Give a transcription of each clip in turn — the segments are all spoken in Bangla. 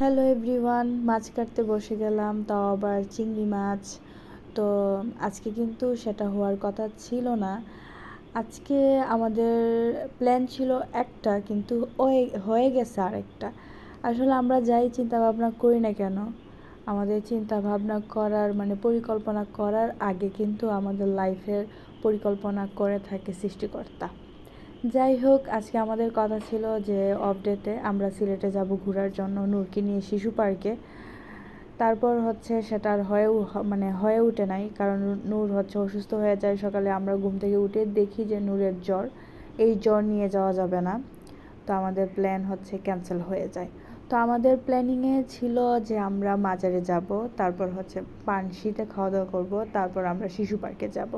হ্যালো এভরিওয়ান মাছ কাটতে বসে গেলাম, তাও আবার চিংড়ি মাছ। তো আজকে কিন্তু সেটা হওয়ার কথা ছিল না। আজকে আমাদের প্ল্যান ছিল একটা, কিন্তু হয়ে গেছে আরেকটা। আসলে আমরা যাই চিন্তা ভাবনা করি না কেন? আমাদের চিন্তা ভাবনা করার মানে পরিকল্পনা করার আগে কিন্তু আমাদের লাইফের পরিকল্পনা করে থাকে সৃষ্টিকর্তা। যাই হোক, আজকে আমাদের কথা ছিল যে অফ আমরা সিলেটে যাব ঘোরার জন্য নূরকে নিয়ে শিশু পার্কে তারপর হচ্ছে সেটা আর হয়ে মানে হয়ে উঠে নাই, কারণ নূর হচ্ছে অসুস্থ হয়ে যায় সকালে। আমরা ঘুম থেকে উঠে দেখি যে নূরের জ্বর, এই জ্বর নিয়ে যাওয়া যাবে না। তো আমাদের প্ল্যান হচ্ছে ক্যান্সেল হয়ে যায়। তো আমাদের প্ল্যানিংয়ে ছিল যে আমরা মাজারে যাব, তারপর হচ্ছে পানশিতে খাওয়া দাওয়া করব, তারপর আমরা শিশু পার্কে যাব।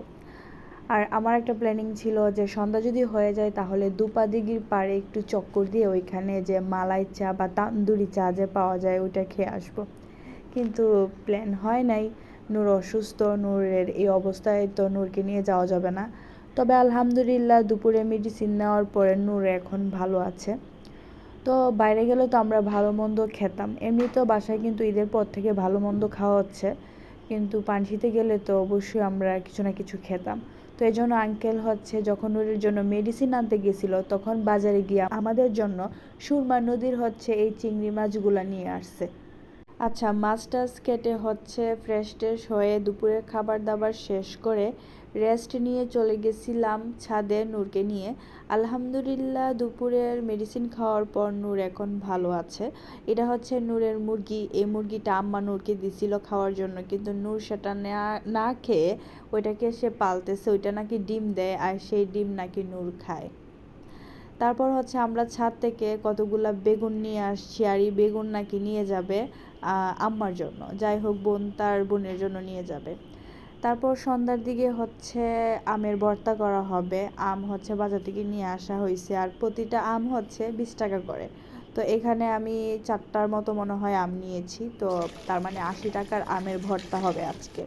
আর আমার একটা প্ল্যানিং ছিল যে সন্ধ্যা যদি হয়ে যায় তাহলে দুপা দুপাদিগির পাড়ে একটু চক্কর দিয়ে ওইখানে যে মালাই চা বা তান্দুরি চা যে পাওয়া যায় ওইটা খেয়ে আসব। কিন্তু প্ল্যান হয় নাই। নূর অসুস্থ, নূরের এই অবস্থায় তো নূরকে নিয়ে যাওয়া যাবে না। তবে আলহামদুলিল্লাহ দুপুরে মেডিসিন নেওয়ার পরে নূর এখন ভালো আছে। তো বাইরে গেলে তো আমরা ভালো মন্দ খেতাম। এমনিতেও বাসায় কিন্তু ঈদের পর থেকে ভালো মন্দ খাওয়া হচ্ছে। কিন্তু পানশিতে গেলে তো অবশ্যই আমরা কিছু না কিছু খেতাম। তো এই জন্য আঙ্কেল হচ্ছে যখন ওর জন্য মেডিসিন আনতে গেছিল, তখন বাজারে গিয়ে আমাদের জন্য সুরমা নদীর হচ্ছে এই চিংড়ি মাছগুলা নিয়ে আসছে। আচ্ছা টাছ কেটে হচ্ছে ফ্রেশ ট্রেশ হয়ে দুপুরের খাবার দাবার শেষ করে রেস্ট নিয়ে চলে গেছিলাম ছাদে নূরকে নিয়ে। আলহামদুলিল্লাহ, দুপুরের মেডিসিন খাওয়ার পর নূর এখন ভালো আছে। এটা হচ্ছে নূরের মুরগি। এই মুরগিটা আম্মা নূরকে দিছিল খাওয়ার জন্য, কিন্তু নূর সেটা না খেয়ে ওইটাকে সে পালতেছে। ওইটা নাকি ডিম দেয়, আর সেই ডিম নাকি নূর খায়। তারপর হচ্ছে আমরা ছাদ থেকে কতগুলা বেগুন নিয়ে আসছি আর এই বেগুন নাকি নিয়ে যাবে আম্মার জন্য। যাই হোক, বোন তার বোনের জন্য নিয়ে যাবে। তারপর সন্ধ্যার দিকে হচ্ছে আমের ভর্তা করা হবে। আম হচ্ছে বাজার থেকে নিয়ে আসা হয়েছে আর প্রতিটা আম হচ্ছে বিশ টাকা করে। তো এখানে আমি চারটার মতো মনে হয় আম নিয়েছি। তো তার মানে আশি টাকার আমের ভর্তা হবে আজকে।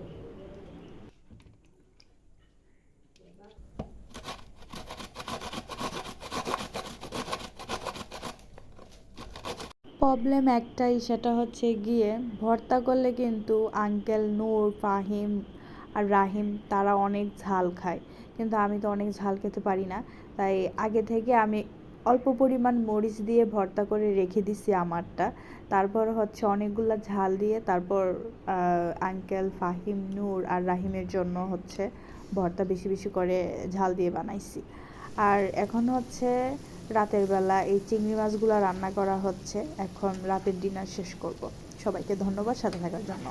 প্রবলেম একটাই, সেটা হচ্ছে গিয়ে ভর্তা করলে কিন্তু আঙ্কেল নূর, ফাহিম আর রাহিম তারা অনেক ঝাল খায়। কিন্তু আমি তো অনেক ঝাল খেতে পারি না। তাই আগে থেকে আমি অল্প পরিমাণ মরিচ দিয়ে ভর্তা করে রেখে দিছি আমারটা। তারপর হচ্ছে অনেকগুলো ঝাল দিয়ে তারপর আঙ্কেল ফাহিম, নূর আর রাহিমের জন্য হচ্ছে ভর্তা বেশি বেশি করে ঝাল দিয়ে বানাইছি। আর এখন হচ্ছে রাতের বেলা এই চিংড়ি মাছগুলো রান্না করা হচ্ছে। এখন রাতের ডিনার শেষ করব। সবাইকে ধন্যবাদ সাথে থাকার জন্য।